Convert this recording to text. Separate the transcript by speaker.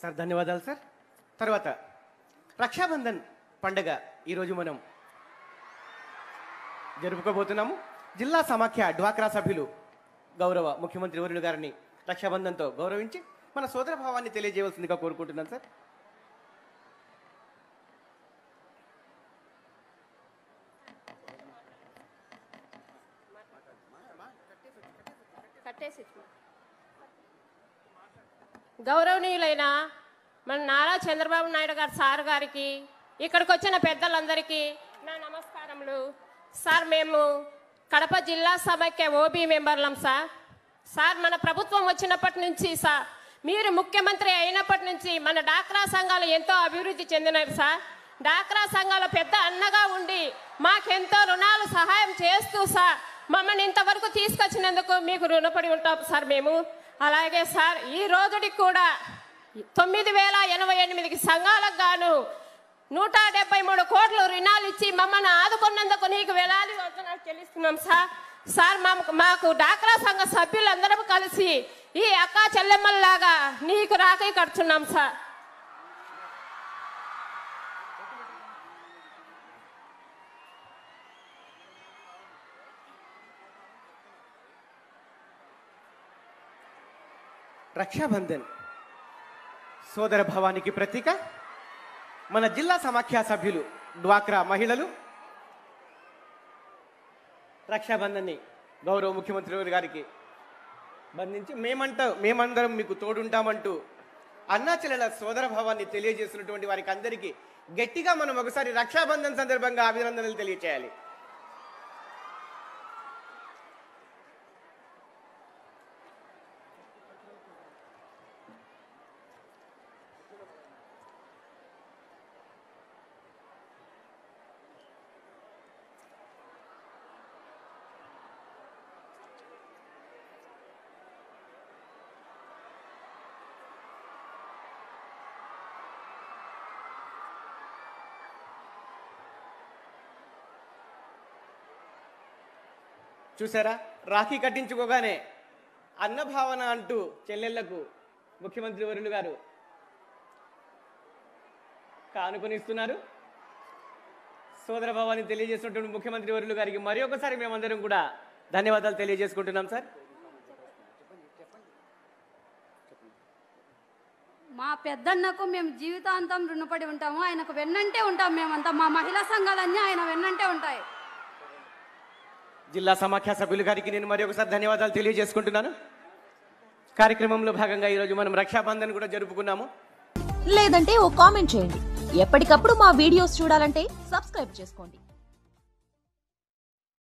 Speaker 1: Sir ధన్యవాదాలు sir. తర్వాత రక్షాబంధన్ పండగ ఈరోజు మనం జరుపుకోబోతున్నాము. జిల్లా సమాఖ్య డ్వాక్రా సభ్యులు గౌరవ ముఖ్యమంత్రి వరుణ్ గారిని రక్షాబంధన్తో గౌరవించి మన సోదర భావాన్ని తెలియజేయవలసిందిగా కోరుకుంటున్నాను సార్.
Speaker 2: కట్టేసి గౌరవనీయులైన మన నారా చంద్రబాబు నాయుడు గారు సార్ గారికి ఇక్కడికి వచ్చిన పెద్దలందరికీ నా నమస్కారములు. సార్ మేము కడప జిల్లా సమైక్య ఓబీ మెంబర్లం సార్. సార్ మన ప్రభుత్వం వచ్చినప్పటి నుంచి సార్ మీరు ముఖ్యమంత్రి అయినప్పటి నుంచి మన డాక్రా సంఘాలు ఎంతో అభివృద్ధి చెందినవి సార్. డాక్రా సంఘాలు పెద్ద అన్నగా ఉండి మాకెంతో రుణాలు సహాయం చేస్తూ సార్ మమ్మల్ని ఇంతవరకు తీసుకొచ్చినందుకు మీకు రుణపడి ఉంటాం సార్ మేము. అలాగే సార్ ఈ రోజుకి కూడా తొమ్మిది వేల ఎనభై ఎనిమిదికి సంఘాలకు గాను నూట డెబ్బై మూడు కోట్లు రుణాలు ఇచ్చి మమ్మల్ని ఆదుకున్నందుకు నీకు వేలాది వందనాలు చెల్లిస్తున్నాం సార్. సార్ మాకు మాకు డాక్రా సంఘ సభ్యులందరం కలిసి ఈ అక్క చెల్లెమ్మల్లాగా నీకు రాకై కడుతున్నాం సార్.
Speaker 1: రక్షాబంధన్. సోదర భావానికి ప్రతీక. మన జిల్లా సమాఖ్య సభ్యులు డ్వాక్రా మహిళలు. రక్షాబంధన్ని గౌరవ ముఖ్యమంత్రి గారికి బంధించి మేమంట మేమందరం మీకు తోడుంటామంటూ అన్నాచలల సోదర భావాన్ని తెలియజేసినటువంటి వారికి అందరికీ గట్టిగా మనం ఒకసారి రక్షాబంధన్ సందర్భంగా అభినందనలు తెలియచేయాలి. చూసారా? రాఖీ కట్టించుకోగానే అన్నభావన అంటూ చెల్లెళ్ళకు ముఖ్యమంత్రి వరుణ్ గారు కానుకొనిస్తున్నారు. సోదర భావాన్ని తెలియజేస్తున్నటువంటి ముఖ్యమంత్రి వరులు గారికి మరి ఒకసారి మేమందరం కూడా ధన్యవాదాలు తెలియజేసుకుంటున్నాం సార్.
Speaker 3: మా పెద్దన్నకు మేము జీవితాంతం రుణపడి ఉంటాము. ఆయనకు వెన్నంటే ఉంటాం మేమంతా. మా మహిళా సంఘాలన్నీ ఆయన వెన్నంటే ఉంటాయి.
Speaker 1: జిల్లా సమాఖ్య సభ్యులు గారికి నేను మరి ఒకసారి ధన్యవాదాలు తెలియజేసుకుంటున్నాను. కార్యక్రమంలో భాగంగా ఈరోజు మనం రక్షాబంధన్ కూడా జరుపుకున్నాము.
Speaker 4: లేదంటే ఓ కామెంట్ చేయండి. ఎప్పటికప్పుడు మా వీడియోస్ చూడాలంటే సబ్స్క్రైబ్ చేసుకోండి.